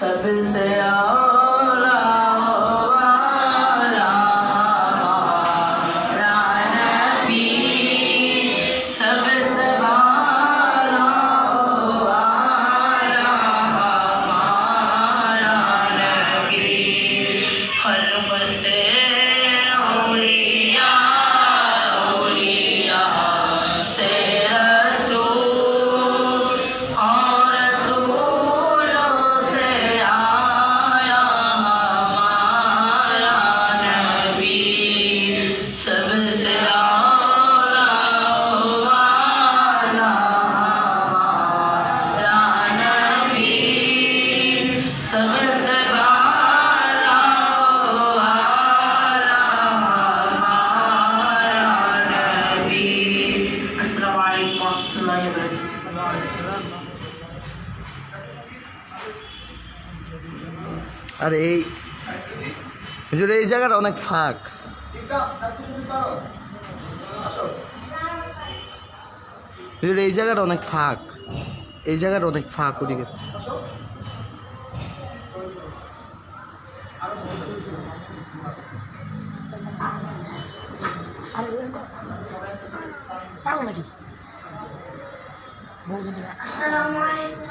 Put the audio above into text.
सबसे आ আর এই হুজুর, এই জায়গাটা অনেক ফাঁক। হুজুর, এই জায়গাটা অনেক ফাঁক। এই জায়গাটা অনেক ফাঁক ওদিকে। আসসালামু আলাইকুম।